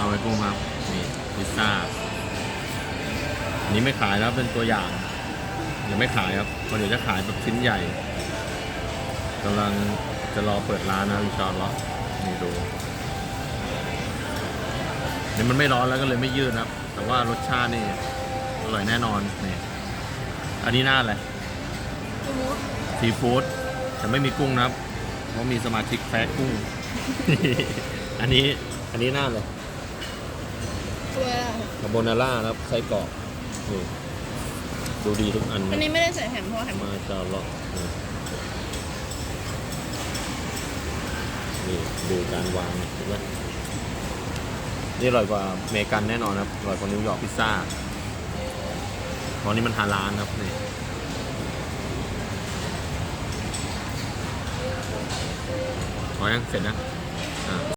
าไว้กุ้งครับนี่พิซซ่าอันนี้ไม่ขายแล้วเป็นตัวอย่างยังไม่ขายครับเพราะเดี๋ยวจะขายแบบชิ้นใหญ่กำลังจะรอเปิดร้านนะอินชาอัลลอฮ์นี่ดูนี่มันไม่ร้อนแล้วก็เลยไม่ยืดนะครับ แต่ว่ารสชาตินี่อร่อยแน่นอนนี่อันนี้หน้าอะไรซีฟู้ดแต่ไม่มีกุ้งนะครับ เพราะมีสมาชิกแฟะกุ้ง อันนี้อันนี้หน้าเลย คาโบนาร่านะครับไส้กรอกนี่ดูดีทุกอันอันนะนี้ไม่ได้ใส่แฮมเพราะแฮมมาจาเลาะนี่นี่ดูการวางเห็นไหมนี่อร่อยกว่าอเมริกันแน่นอนครับอร่อยกว่านิวยอร์กพิซซ่าเพราะนี่มันฮาลาลครับนี่พอยังเสร็จนะอ่า